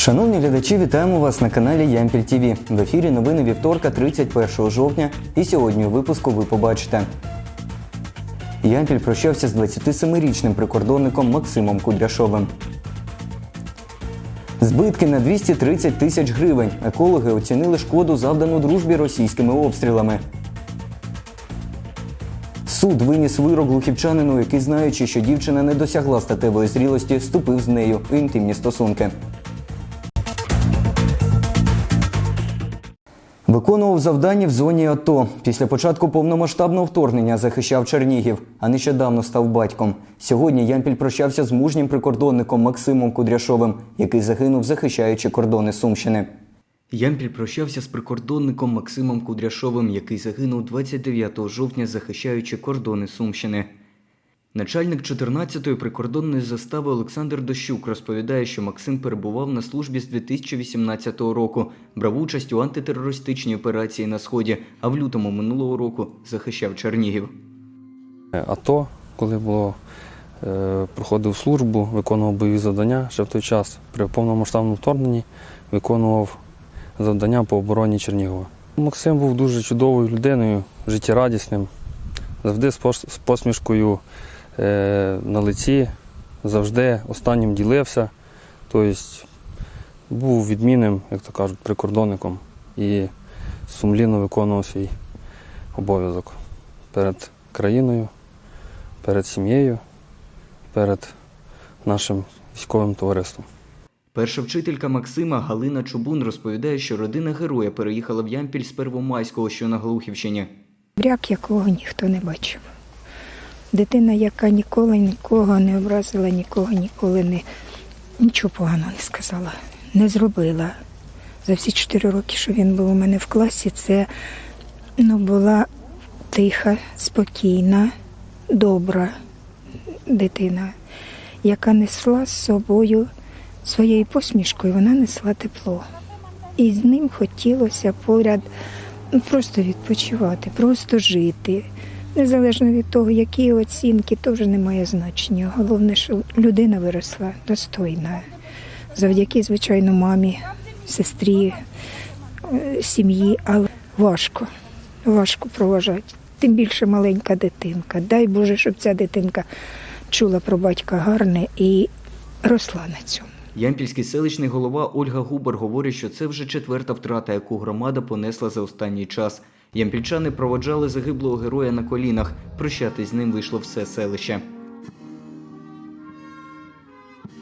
Шановні глядачі, вітаємо вас на каналі Ямпіль ТВ. В ефірі новини вівторка, 31 жовтня. І сьогодні у випуску ви побачите. Ямпіль прощався з 27-річним прикордонником Максимом Кудряшовим. Збитки на 230 тисяч гривень. Екологи оцінили шкоду завдану дружбі російськими обстрілами. Суд виніс вирок глухівчанину, який, знаючи, що дівчина не досягла статевої зрілості, вступив з нею у інтимні стосунки. Виконував завдання в зоні АТО. Після початку повномасштабного вторгнення захищав Чернігів, а нещодавно став батьком. Сьогодні Ямпіль прощався з мужнім прикордонником Максимом Кудряшовим, який загинув, захищаючи кордони Сумщини. Ямпіль прощався з прикордонником Максимом Кудряшовим, який загинув 29 жовтня, захищаючи кордони Сумщини. Начальник 14-ї прикордонної застави Олександр Дощук розповідає, що Максим перебував на службі з 2018 року, брав участь у антитерористичній операції на сході, а в лютому минулого року захищав Чернігів. АТО, коли було, е, проходив службу, виконував бойові завдання. Ще в той час при повномасштабному вторгненні виконував завдання по обороні Чернігова. Максим був дуже чудовою людиною, життєрадісним, завжди з посмішкою на лиці, завжди останнім ділився. Тобто був відмінним, як то кажуть, прикордонником і сумлінно виконував свій обов'язок перед країною, перед сім'єю, перед нашим військовим товариством. Перша вчителька Максима Галина Чубун розповідає, що родина героя переїхала в Ямпіль з Первомайського, що на Глухівщині. Бряк, якого ніхто не бачив. Дитина, яка ніколи нікого не образила, нікого ніколи не нічого поганого не сказала, не зробила. За всі чотири роки, що він був у мене в класі, це ну, була тиха, спокійна, добра дитина, яка несла з собою своєю посмішкою, вона несла тепло. І з ним хотілося поряд ну, просто відпочивати, просто жити. Незалежно від того, які оцінки, вже не має значення. Головне, що людина виросла достойна. Завдяки, звичайно, мамі, сестрі, е, сім'ї, але важко, важко проважати. Тим більше маленька дитинка. Дай Боже, щоб ця дитинка чула про батька гарне і росла на цьому. Ямпільський селищний голова Ольга Губер говорить, що це вже четверта втрата, яку громада понесла за останній час. Ямпільчани проводжали загиблого героя на колінах. Прощатись з ним вийшло все селище.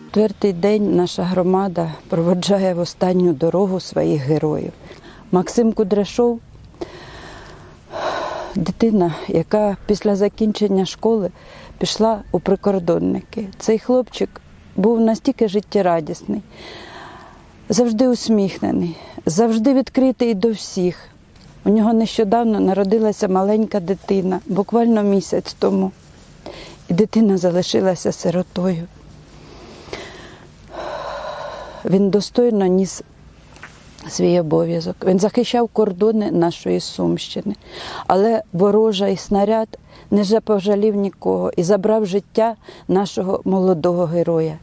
Четвертий день наша громада проводжає в останню дорогу своїх героїв. Максим Кудряшов дитина, яка після закінчення школи пішла у прикордонники. Цей хлопчик був настільки життєрадісний, завжди усміхнений, завжди відкритий до всіх. У нього нещодавно народилася маленька дитина, буквально місяць тому. І дитина залишилася сиротою. Він достойно ніс свій обов'язок. Він захищав кордони нашої Сумщини, але ворожий снаряд не пожалів нікого і забрав життя нашого молодого героя.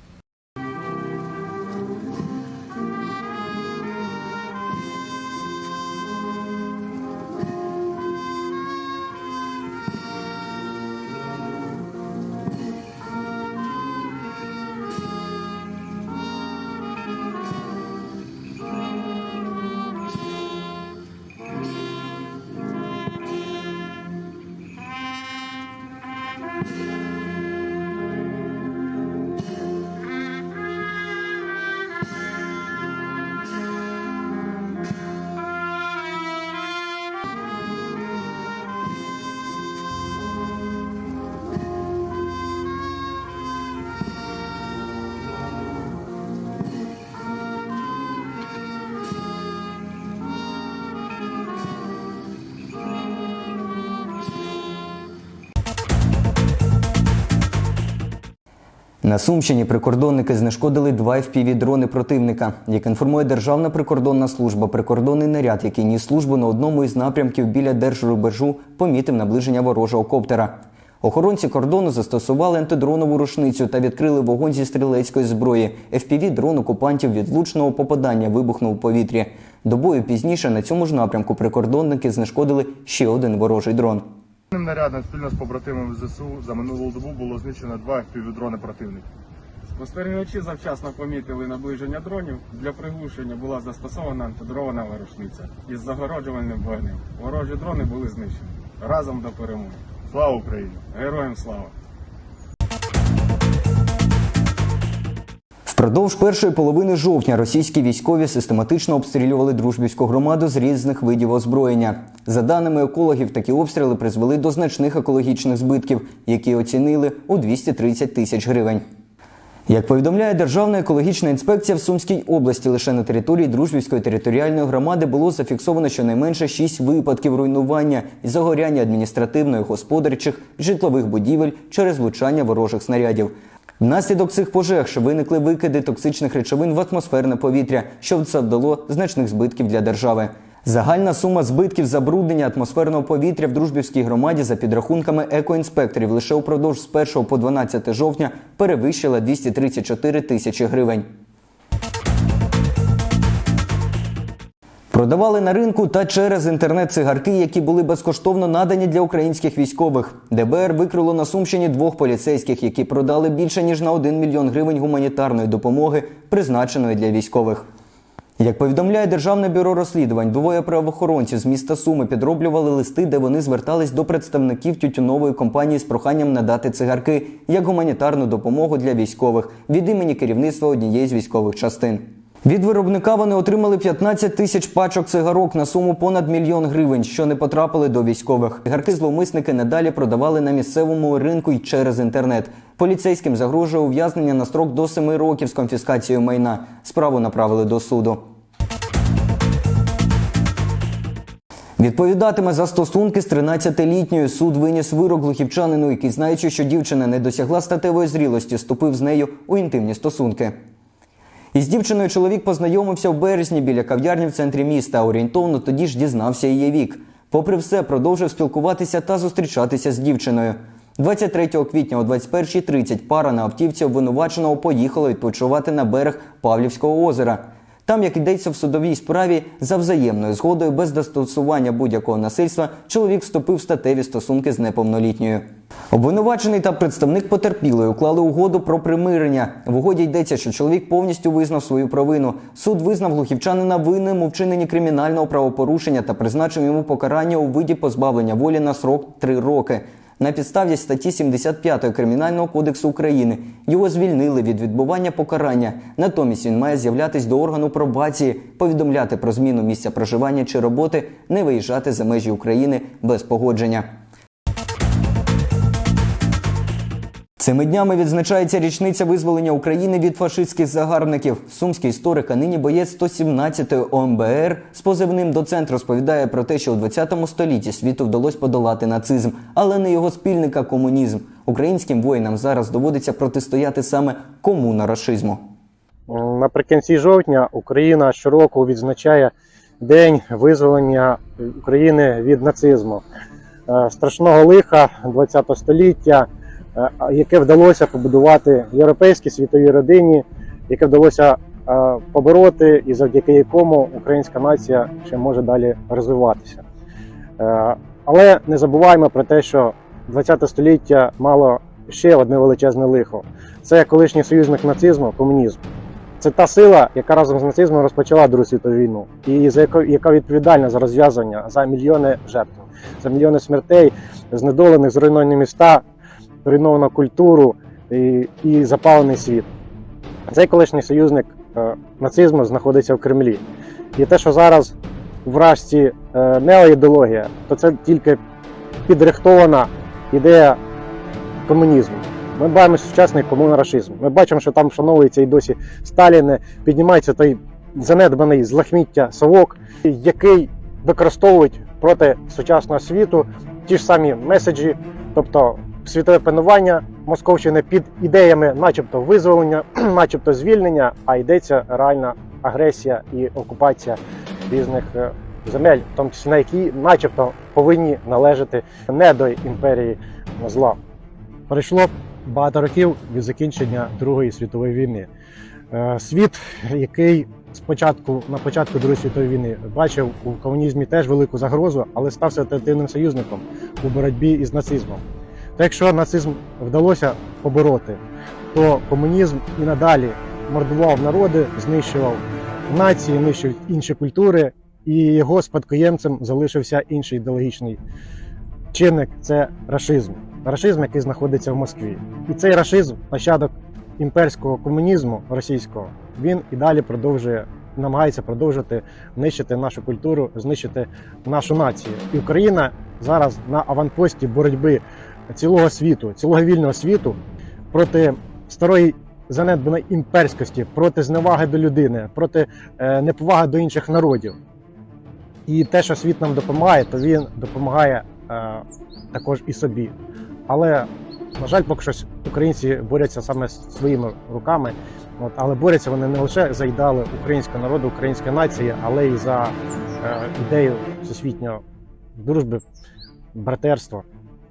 На Сумщині прикордонники знешкодили два FPV-дрони противника. Як інформує Державна прикордонна служба, прикордонний наряд, який ніс службу на одному із напрямків біля держрубежу, помітив наближення ворожого коптера. Охоронці кордону застосували антидронову рушницю та відкрили вогонь зі стрілецької зброї. fpv дрон окупантів від влучного попадання вибухнув у повітрі. Добою пізніше на цьому ж напрямку прикордонники знешкодили ще один ворожий дрон. Ним нарядом спільно з побратимами ЗСУ за минулу добу було знищено два півдрони противників. противника. Спостерігачі завчасно помітили наближення дронів. Для приглушення була застосована антидрована рушниця із загороджувальним вогнем. Ворожі дрони були знищені. Разом до перемоги. Слава Україні! Героям слава! Впродовж першої половини жовтня російські військові систематично обстрілювали дружбівську громаду з різних видів озброєння. За даними екологів, такі обстріли призвели до значних екологічних збитків, які оцінили у 230 тисяч гривень. Як повідомляє Державна екологічна інспекція в Сумській області, лише на території Дружбівської територіальної громади було зафіксовано щонайменше 6 випадків руйнування і загоряння адміністративних, господарчих, житлових будівель через влучання ворожих снарядів. Внаслідок цих пожеж виникли викиди токсичних речовин в атмосферне повітря, що завдало значних збитків для держави. Загальна сума збитків забруднення атмосферного повітря в дружбівській громаді за підрахунками екоінспекторів лише упродовж з 1 по 12 жовтня перевищила 234 тисячі гривень. Продавали на ринку та через інтернет цигарки, які були безкоштовно надані для українських військових. ДБР викрило на Сумщині двох поліцейських, які продали більше ніж на 1 мільйон гривень гуманітарної допомоги, призначеної для військових. Як повідомляє Державне бюро розслідувань, двоє правоохоронців з міста Суми підроблювали листи, де вони звертались до представників тютюнової компанії з проханням надати цигарки як гуманітарну допомогу для військових від імені керівництва однієї з військових частин. Від виробника вони отримали 15 тисяч пачок цигарок на суму понад мільйон гривень, що не потрапили до військових. Цигарки зловмисники надалі продавали на місцевому ринку й через інтернет. Поліцейським загрожує ув'язнення на строк до 7 років з конфіскацією майна. Справу направили до суду. Відповідатиме за стосунки з 13-літньою. Суд виніс вирок глухівчанину, який, знаючи, що дівчина не досягла статевої зрілості, ступив з нею у інтимні стосунки. Із дівчиною чоловік познайомився в березні біля кав'ярні в центрі міста. Орієнтовно тоді ж дізнався її вік. Попри все, продовжив спілкуватися та зустрічатися з дівчиною. 23 квітня о 21.30 пара на автівці обвинуваченого поїхала відпочивати на берег Павлівського озера. Там, як йдеться в судовій справі, за взаємною згодою без застосування будь-якого насильства, чоловік вступив в статеві стосунки з неповнолітньою. Обвинувачений та представник потерпілої уклали угоду про примирення. В угоді йдеться, що чоловік повністю визнав свою провину. Суд визнав глухівчанина винним у вчиненні кримінального правопорушення та призначив йому покарання у виді позбавлення волі на срок 3 роки. На підставі статті 75 Кримінального кодексу України його звільнили від відбування покарання. Натомість він має з'являтись до органу пробації, повідомляти про зміну місця проживання чи роботи, не виїжджати за межі України без погодження. Цими днями відзначається річниця визволення України від фашистських загарбників. Сумський історик, а нині боєць 117-ї ОМБР з позивним доцент розповідає про те, що у 20 столітті світу вдалося подолати нацизм, але не його спільника комунізм. Українським воїнам зараз доводиться протистояти саме комуна рашизму. Наприкінці жовтня Україна щороку відзначає День визволення України від нацизму, Е, страшного лиха ХХ століття, яке вдалося побудувати в європейській світовій родині, яке вдалося е, побороти, і завдяки якому українська нація ще може далі розвиватися. Е, Але не забуваємо про те, що ХХ століття мало ще одне величезне лихо. Це колишній союзник нацизму, комунізм. Це та сила, яка разом з нацизмом розпочала Другу світову війну, і за яко- яка відповідальна за розв'язання за мільйони жертв, за мільйони смертей, знедолених, зруйновані міста, зруйновану культуру і, і запалений світ. Цей колишній союзник е, нацизму знаходиться в Кремлі. І те, що зараз в Рашці е, неоідеологія, то це тільки підрихтована ідея комунізму. Ми бачимо сучасний комунарашизм. Ми бачимо, що там вшановується і досі Сталін, піднімається той занедбаний злахміття совок, який використовують проти сучасного світу ті ж самі меседжі, тобто світове панування Московщини під ідеями, начебто визволення, начебто звільнення, а йдеться реальна агресія і окупація різних е, земель, в тому числі на які, начебто, повинні належати не до імперії зла. Пройшло багато років від закінчення Другої світової війни. Е, Світ, який спочатку на початку Другої світової війни бачив у комунізмі теж велику загрозу, але став ситуативним союзником у боротьбі із нацизмом. Та якщо нацизм вдалося побороти, то комунізм і надалі мордував народи, знищував нації, нищив інші культури, і його спадкоємцем залишився інший ідеологічний чинник це рашизм. Рашизм, який знаходиться в Москві. І цей рашизм, нащадок імперського комунізму російського, він і далі продовжує, намагається продовжувати нищити нашу культуру, знищити нашу націю. І Україна зараз на аванпості боротьби цілого світу, цілого вільного світу проти старої занедбаної імперськості, проти зневаги до людини, проти е, неповаги до інших народів. І те, що світ нам допомагає, то він допомагає е, також і собі. Але, на жаль, поки що українці борються саме своїми руками. От, але борються вони не лише за ідеали українського народу, української нації, але й за е, ідею всесвітньої дружби, братерства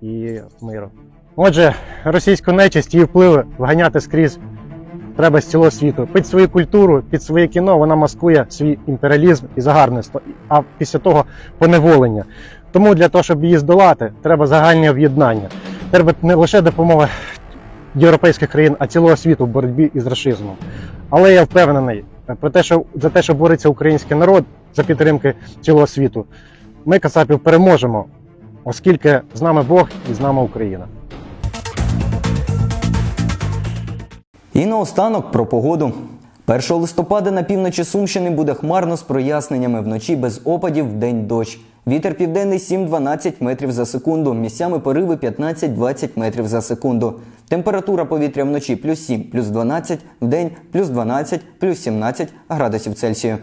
і миру. Отже, російську нечисть її впливи вганяти скрізь треба з цілого світу. Під свою культуру, під своє кіно вона маскує свій імперіалізм і загарбництво, а після того поневолення. Тому для того, щоб її здолати, треба загальне об'єднання. Треба не лише допомога європейських країн, а цілого світу в боротьбі із рашизмом. Але я впевнений про те, що за те, що бореться український народ за підтримки цілого світу, ми Кацапів переможемо, оскільки з нами Бог і з нами Україна. І наостанок про погоду. 1 листопада на півночі Сумщини буде хмарно з проясненнями вночі без опадів, вдень дощ. Вітер південний 7-12 метрів за секунду, місцями пориви 15-20 метрів за секунду. Температура повітря вночі плюс 7, плюс 12, вдень плюс 12, плюс 17 градусів Цельсію.